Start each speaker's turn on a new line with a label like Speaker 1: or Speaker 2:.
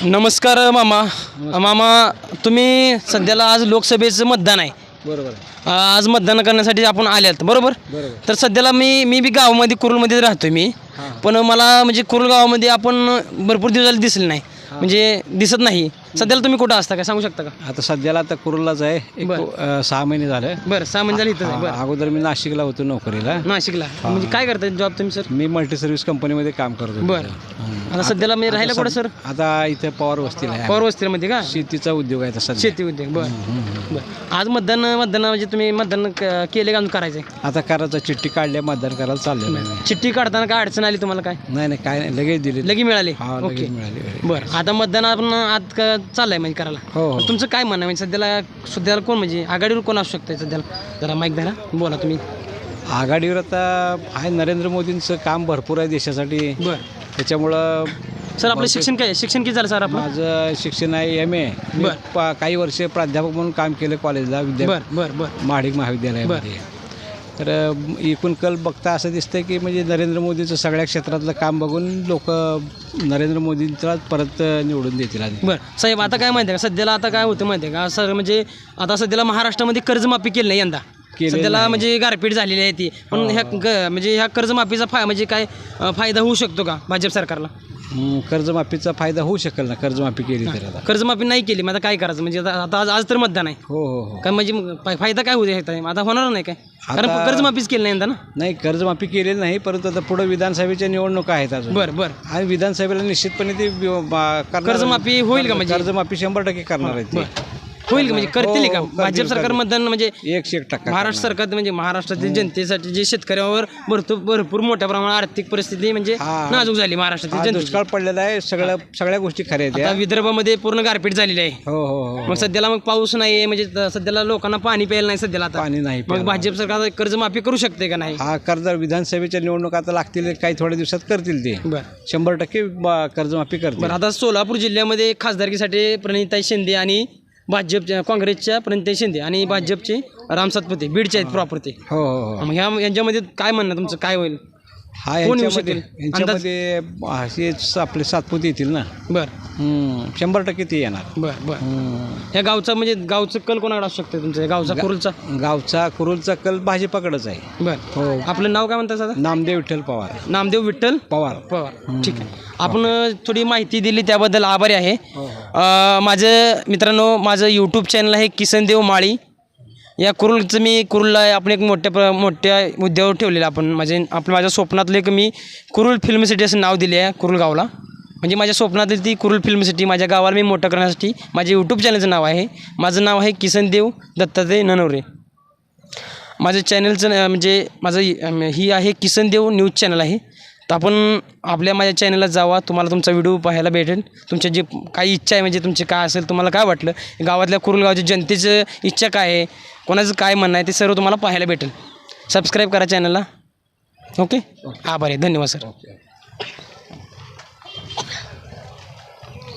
Speaker 1: नमस्कार मामा. मामा तुम्ही सध्याला आज लोकसभेचं मतदान आहे.
Speaker 2: बरोबर
Speaker 1: आज मतदान करण्यासाठी आपण आल्यात बरोबर?
Speaker 2: बरोबर.
Speaker 1: तर सध्याला मी मी बी गावामध्ये कुरुलमध्ये राहतोय मी. पण मला म्हणजे कुरुल गावामध्ये आपण भरपूर दिवस झाले दिसले नाही. म्हणजे दिसत नाही. सध्याला तुम्ही कुठं असता का सांगू शकता का?
Speaker 2: आता सध्याला आता कुरुलाच आहे. एक
Speaker 1: बरं.
Speaker 2: अ, सहा महिने झाले.
Speaker 1: बरं सहा महिने झाले इथं. आहे. बरं.
Speaker 2: अगोदर मी नाशिकला होतो नोकरीला.
Speaker 1: नाशिकला. म्हणजे काय करताय जॉब तुम्ही सर
Speaker 2: मी मल्टी सर्व्हिस कंपनीमध्ये काम करत
Speaker 1: बरं. आता सध्याला मी राहिला कुठं सर
Speaker 2: आता इथे पवार वस्तीला आहे.
Speaker 1: पवार वस्तीमध्ये का?
Speaker 2: शेतीचा उद्योग आहे सध्या.
Speaker 1: शेती उद्योग. बरं. बरं. आज मतदान मतदान म्हणजे तुम्ही मतदान क- केले का अजून करायचंय?
Speaker 2: आता करायचं चिठ्ठी काढल्या मतदान करायला चाललेलं आहे
Speaker 1: चिठ्ठी काढताना काय अडचण आली तुम्हाला काय?
Speaker 2: नाही नाही काय नाही. लगेच दिली.
Speaker 1: लगी मिळाली.
Speaker 2: हा
Speaker 1: ओके.
Speaker 2: लगेच मिळाली.
Speaker 1: बरं. आता मतदान आपण आज क- चाललंय म्हणजे करायला.
Speaker 2: हो हो.
Speaker 1: तुमचं काय म्हणणं आहे? म्हणजे सध्याला सध्याला कोण म्हणजे आघाडीवर कोण असू शकतं सध्याला? जरा माईक धरा बोला तुम्ही.
Speaker 2: आघाडीवर आता आहे नरेंद्र मोदींचं काम भरपूर आहे देशासाठी.
Speaker 1: बरं.
Speaker 2: त्याच्यामुळं
Speaker 1: सर आपलं शिक्षण काय आहे? शिक्षण किती झालं सर आपलं?
Speaker 2: माझं शिक्षण आहे एम ए
Speaker 1: बरं.
Speaker 2: काही वर्ष प्राध्यापक म्हणून काम केलं कॉलेजला विद्या
Speaker 1: बरं बरं बरं.
Speaker 2: महाडिक महाविद्यालयामध्ये. तर एकूण कल बघता असं दिसतंय की म्हणजे नरेंद्र मोदीचं सगळ्या क्षेत्रातलं काम बघून लोक नरेंद्र मोदींचा परत निवडून देतील आणि
Speaker 1: बरं. साहेब आता काय माहिती आहे का? सध्याला आता काय होतं माहिती आहे का? सर म्हणजे आता सध्याला महाराष्ट्रामध्ये कर्जमाफी केली नाही यंदा. सध्याला म्हणजे गारपीट झालेली आहे ती. पण ह्या ग- म्हणजे ह्या कर्जमाफीचा फाय म्हणजे काय फायदा होऊ शकतो का भाजप सरकारला?
Speaker 2: कर्जमाफीचा फायदा होऊ शकेल ना? कर्जमाफी केली तर आता.
Speaker 1: कर्जमाफी नाही केली मग आता काय करायचं? म्हणजे आता आता आज आज तर मतदान आहे.
Speaker 2: हो हो हो.
Speaker 1: काय म्हणजे मग फायदा काय होऊ शकता आता? होणार नाही काय? कारण
Speaker 2: आता-
Speaker 1: कर्जमाफीच केली नाही यंदा ना?
Speaker 2: नाही कर्जमाफी केलेली नाही परंतु आता पुढे विधानसभेच्या निवडणुका आहेत अजून.
Speaker 1: बरं बरं.
Speaker 2: आणि विधानसभेला निश्चितपणे ते वि- बा- करणार-
Speaker 1: कर्जमाफी होईल का म्हणजे?
Speaker 2: कर्जमाफी शंभर टक्के करणार आहे ते.
Speaker 1: होईल का? म्हणजे करतील का?
Speaker 2: हो,
Speaker 1: भाजप सरकार मतदान म्हणजे
Speaker 2: एकशे एक टक्का
Speaker 1: महाराष्ट्र सरकार म्हणजे महाराष्ट्रातील जनतेसाठी जे शेतकऱ्यावर भरपूर भरपूर मोठ्या प्रमाणात आर्थिक परिस्थिती म्हणजे
Speaker 2: हा.
Speaker 1: नाजूक झाली महाराष्ट्रातील
Speaker 2: हा,
Speaker 1: जनतेची.
Speaker 2: दुष्काळ पडलेला आहे. सगळ्या सगळ्या गोष्टी खऱ्या आहेत
Speaker 1: आता. विदर्भामध्ये पूर्ण गारपीट झालेली आहे.
Speaker 2: हो हो हो
Speaker 1: मग सध्याला मग पाऊस नाही आहे म्हणजे सध्याला लोकांना पाणी प्यायला नाही सध्याला आता.
Speaker 2: पाणी नाही
Speaker 1: मग भाजप सरकार कर्जमाफी करू शकते का नाही?
Speaker 2: हा कर्ज विधानसभेच्या निवडणुका आता लागतील काही थोड्या दिवसात करतील ते. शंभर टक्के कर्जमाफी करतील.
Speaker 1: आता सोलापूर जिल्ह्यामध्ये खासदारकीसाठी प्रणिताई शिंदे आणि भाजपच्या काँग्रेसच्या प्रणिताई शिंदे आणि भाजपचे राम सातपुते बीडचे आहेत प्रॉपर ते.
Speaker 2: हो हो हो.
Speaker 1: मग ह्या यांच्यामध्ये काय म्हणणं तुमचं? काय होईल?
Speaker 2: हा
Speaker 1: कोण येऊ
Speaker 2: यांच्यामध्ये
Speaker 1: शकेल?
Speaker 2: यांच्यामध्ये असेच आपले सातपुते येतील ना.
Speaker 1: बरं.
Speaker 2: हम्म, शंभर टक्के ते येणार.
Speaker 1: बरं बरं.
Speaker 2: हम्म.
Speaker 1: ह्या गावचा म्हणजे गावचं कल कोणाकडे असू शकतं तुमचं? गावचा कुरुलचा?
Speaker 2: गावचा कुरुलचा कल भाजपाकडंच आहे.
Speaker 1: बरं.
Speaker 2: हो.
Speaker 1: आपलं नाव काय म्हणतात दादा
Speaker 2: नामदेव विठ्ठल पवार.
Speaker 1: नामदेव विठ्ठल
Speaker 2: पवार.
Speaker 1: पवार. ठीक आहे. आपण थोडी माहिती दिली त्याबद्दल आभारी आहे.
Speaker 2: हो,
Speaker 1: अ, माझं मित्रांनो माझं यूट्यूब चॅनल आहे किसनदेव माळी. या कुरुलचं मी कुरुलला आपण एक मोठ्या प्र मोठ्या मुद्द्यावर ठेवलेलं आपण. म्हणजे आपलं माझ्या स्वप्नातलं एक मी कुरुल फिल्म सिटी असं नाव दिले आहे कुरुल गावला म्हणजे माझ्या स्वप्नातली ती कुरुल फिल्म सिटी माझ्या गावाला मी मोठं करण्यासाठी माझ्या यूट्यूब चॅनलचं नाव आहे. माझं नाव आहे किसनदेव दत्तात्रय ननवरे. माझं चॅनलचं न- म्हणजे माझं ही आहे किसनदेव न्यूज चॅनल आहे. तर आपण आपल्या माझ्या चॅनलला जावा. तुम्हाला तुमचा व्हिडिओ पाहायला भेटेल. तुमच्या जे काही इच्छा आहे म्हणजे तुमची काय असेल तुम्हाला काय वाटलं? गावातल्या कुरुलगावच्या जनतेचं इच्छा काय आहे? कोणाचं काय म्हणणं आहे ते सर्व तुम्हाला पाहायला भेटेल. सबस्क्राईब करा चॅनलला ओके आभार आहे. धन्यवाद सर